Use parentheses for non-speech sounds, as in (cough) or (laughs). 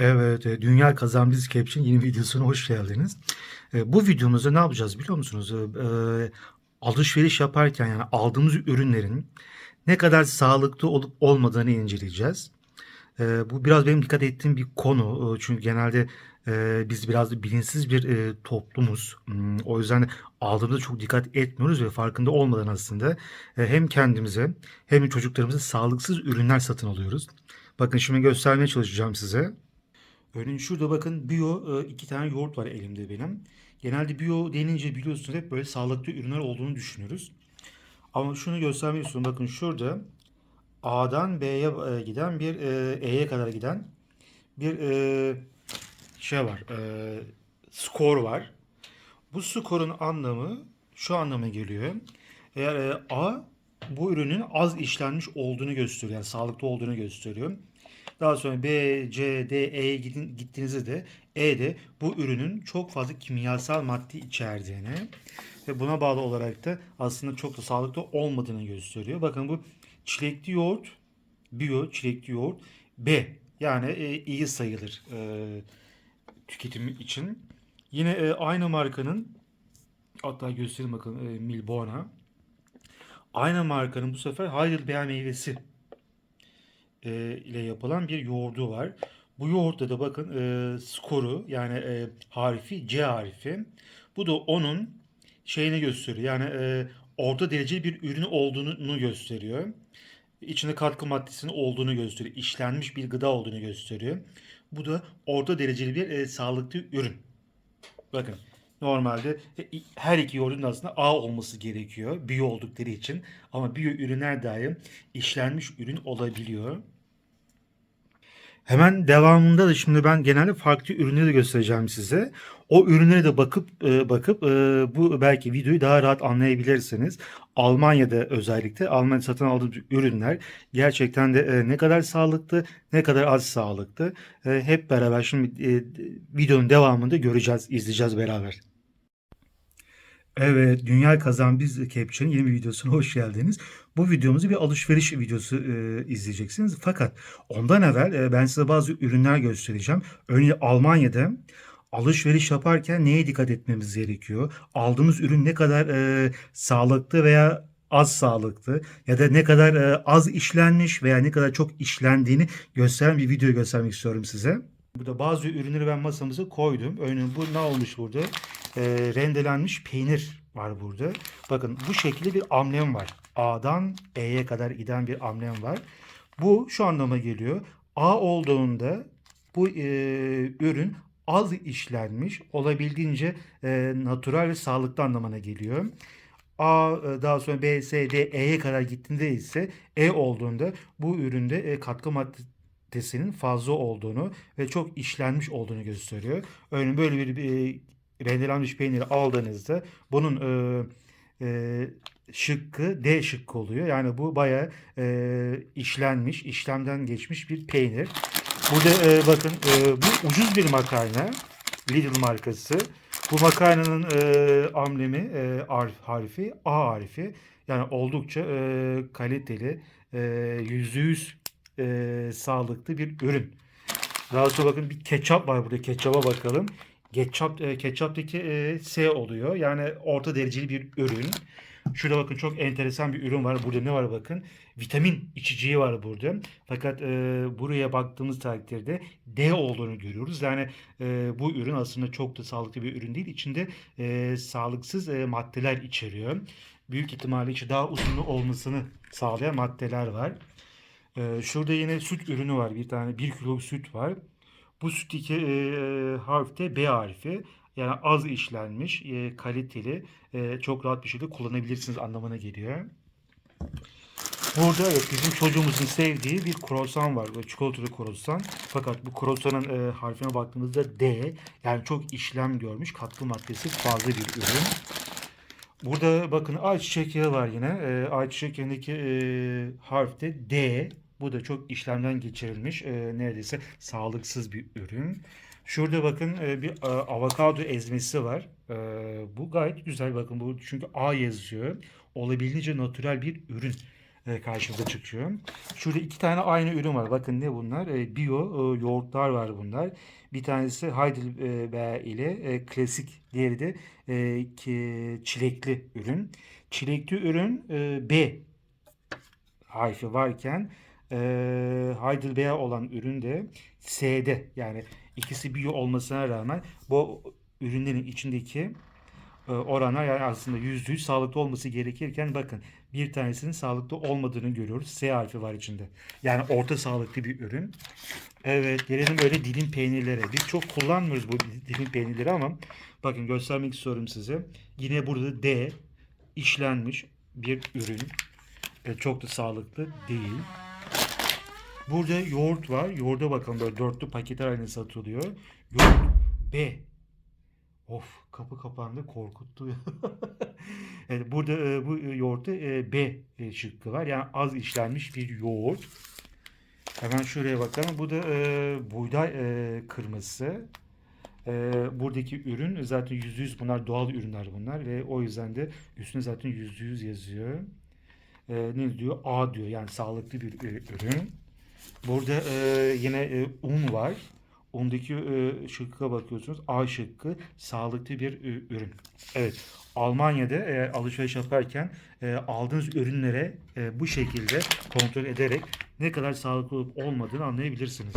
Evet, e, Dünya Kazan Biz yeni videosuna hoş geldiniz. E, Bu videomuzda ne yapacağız biliyor musunuz? E, alışveriş yaparken yani aldığımız ürünlerin ne kadar sağlıklı olup olmadığını inceleyeceğiz. Bu biraz benim dikkat ettiğim bir konu. Çünkü genelde biz biraz da bilinçsiz bir toplumuz. Hmm, O yüzden aldığımızda çok dikkat etmiyoruz ve farkında olmadan aslında hem kendimize hem de çocuklarımıza sağlıksız ürünler satın alıyoruz. Bakın şimdi göstermeye çalışacağım size. Örneğin şurada bakın bio e, iki tane yoğurt var elimde benim. Genelde bio denince biliyorsunuz hep böyle sağlıklı ürünler olduğunu düşünürüz. Ama şunu göstermek istiyorum. Bakın şurada A'dan B'ye e, giden bir e, E'ye kadar giden bir şey var. Skor var. Bu skorun anlamı şu anlama geliyor. Eğer A bu ürünün az işlenmiş olduğunu gösteriyor. Yani sağlıklı olduğunu gösteriyor. Daha sonra B, C, D, E'ye gittiğinizde de E'de bu ürünün çok fazla kimyasal madde içerdiğini ve buna bağlı olarak da aslında çok da sağlıklı olmadığını gösteriyor. Bakın bu çilekli yoğurt, bio çilekli yoğurt B yani e, iyi sayılır e, tüketimi için. Yine e, aynı markanın hatta göstereyim bakın e, Milbona. Aynı markanın bu sefer Heidelbeer meyvesi e, ile yapılan bir yoğurdu var. Bu yoğurtta da bakın e, skoru yani e, harifi C harifi. Bu da onun şeyini gösteriyor. Yani e, orta dereceli bir ürün olduğunu gösteriyor. İçinde katkı maddesinin olduğunu gösteriyor. İşlenmiş bir gıda olduğunu gösteriyor. Bu da orta dereceli bir e, sağlıklı ürün. Bakın normalde e, her iki yoğurdun da aslında A olması gerekiyor. Biyo oldukları için. Ama biyo ürünler dahi işlenmiş ürün olabiliyor. Hemen devamında da şimdi ben genelde farklı ürünleri de göstereceğim size. O ürünlere de bakıp e, bakıp e, bu belki videoyu daha rahat anlayabilirsiniz. Almanya'da özellikle Almanya satın aldığımız ürünler gerçekten de ne kadar sağlıklı, ne kadar az sağlıklı. Hep beraber şimdi videonun devamında göreceğiz, izleyeceğiz beraber. Evet, Dünya Kazan Biz Caption'ın yeni bir videosuna hoş geldiniz. Bu videomuzu bir alışveriş videosu e, izleyeceksiniz. Fakat ondan evvel e, ben size bazı ürünler göstereceğim. Örneğin Almanya'da alışveriş yaparken neye dikkat etmemiz gerekiyor? Aldığımız ürün ne kadar e, sağlıklı veya az sağlıklı ya da ne kadar e, az işlenmiş veya ne kadar çok işlendiğini gösteren bir video göstermek istiyorum size. Burada bazı ürünleri ben masamıza koydum. Örneğin bu ne olmuş burada? Ee, rendelenmiş peynir var burada. Bakın bu şekilde bir amblem var. A'dan E'ye kadar giden bir amblem var. Bu şu anlama geliyor. A olduğunda bu e, ürün az işlenmiş, olabildiğince e, natural ve sağlıklı anlamına geliyor. A e, daha sonra B, C, D, E'ye kadar gittiğinde ise E olduğunda bu üründe e, katkı maddesinin fazla olduğunu ve çok işlenmiş olduğunu gösteriyor. Örneğin böyle bir e, rendelenmiş peyniri aldığınızda bunun e, e, şıkkı D şıkkı oluyor. Yani bu bayağı e, işlenmiş, işlemden geçmiş bir peynir. Burada e, bakın e, bu ucuz bir makarna. Lidl markası. Bu makarnanın e, amblemi, e, harf- harifi A harifi. Yani oldukça e, kaliteli, e, yüzde yüz e, sağlıklı bir ürün. Daha sonra bakın bir ketçap var burada. Ketçaba bakalım. Ketçap, e, ketçaptaki e, S oluyor. Yani orta dereceli bir ürün. Şurada bakın çok enteresan bir ürün var. Burada ne var bakın. Vitamin içeceği var burada. Fakat e, buraya baktığımız takdirde D olduğunu görüyoruz. Yani e, bu ürün aslında çok da sağlıklı bir ürün değil. İçinde e, sağlıksız e, maddeler içeriyor. Büyük ihtimalle içi daha uzun olmasını sağlayan maddeler var. Ee, şurada yine süt ürünü var. Bir tane 1 kilo süt var. Bu süt iki e, harfte B harfi. Yani az işlenmiş, e, kaliteli, e, çok rahat bir şekilde kullanabilirsiniz anlamına geliyor. Burada evet bizim çocuğumuzun sevdiği bir kruvasan var. Böyle çikolatalı kruvasan. Fakat bu kruvasanın e, harfine baktığımızda D. Yani çok işlem görmüş, katkı maddesi fazla bir ürün. Burada bakın ayçiçek yağı var yine. E, ayçiçek yağındaki e, harf de D. Bu da çok işlemden geçirilmiş. e, neredeyse sağlıksız bir ürün. Şurada bakın e, bir e, avokado ezmesi var. E, bu gayet güzel bakın bu çünkü A yazıyor. Olabildiğince natürel bir ürün. E, karşımıza çıkıyor. Şurada iki tane aynı ürün var. Bakın ne bunlar? E, Bio e, yoğurtlar var bunlar. Bir tanesi Heidelberg ile klasik, diğeri de çilekli ürün. Çilekli ürün B harfi varken Heidelberg olan ürün de S'de. Yani ikisi bio olmasına rağmen bu ürünlerin içindeki e, oranlar yani aslında yüzde yüz sağlıklı olması gerekirken bakın bir tanesinin sağlıklı olmadığını görüyoruz. S harfi var içinde. Yani orta sağlıklı bir ürün. Evet gelelim böyle dilim peynirlere. Biz çok kullanmıyoruz bu dilim peynirleri ama bakın göstermek istiyorum size. Yine burada D işlenmiş bir ürün. E, çok da sağlıklı değil. Burada yoğurt var. Yoğurda bakalım böyle dörtlü paketler halinde satılıyor. Yoğurt B. Of kapı kapandı korkuttu. (laughs) evet, burada e, bu yoğurtta e, B e, şıkkı var. Yani az işlenmiş bir yoğurt. Hemen şuraya bakalım. Bu da e, buğday e, kırmızısı. E, buradaki ürün zaten %100 bunlar doğal ürünler bunlar ve o yüzden de üstüne zaten %100 yazıyor. E, ne diyor? A diyor yani sağlıklı bir e, ürün. Burada e, yine e, un var. Undaki e, şıkka bakıyorsunuz. A şıkkı sağlıklı bir e, ürün. Evet. Almanya'da eğer alışveriş yaparken e, aldığınız ürünlere e, bu şekilde kontrol ederek ne kadar sağlıklı olup olmadığını anlayabilirsiniz.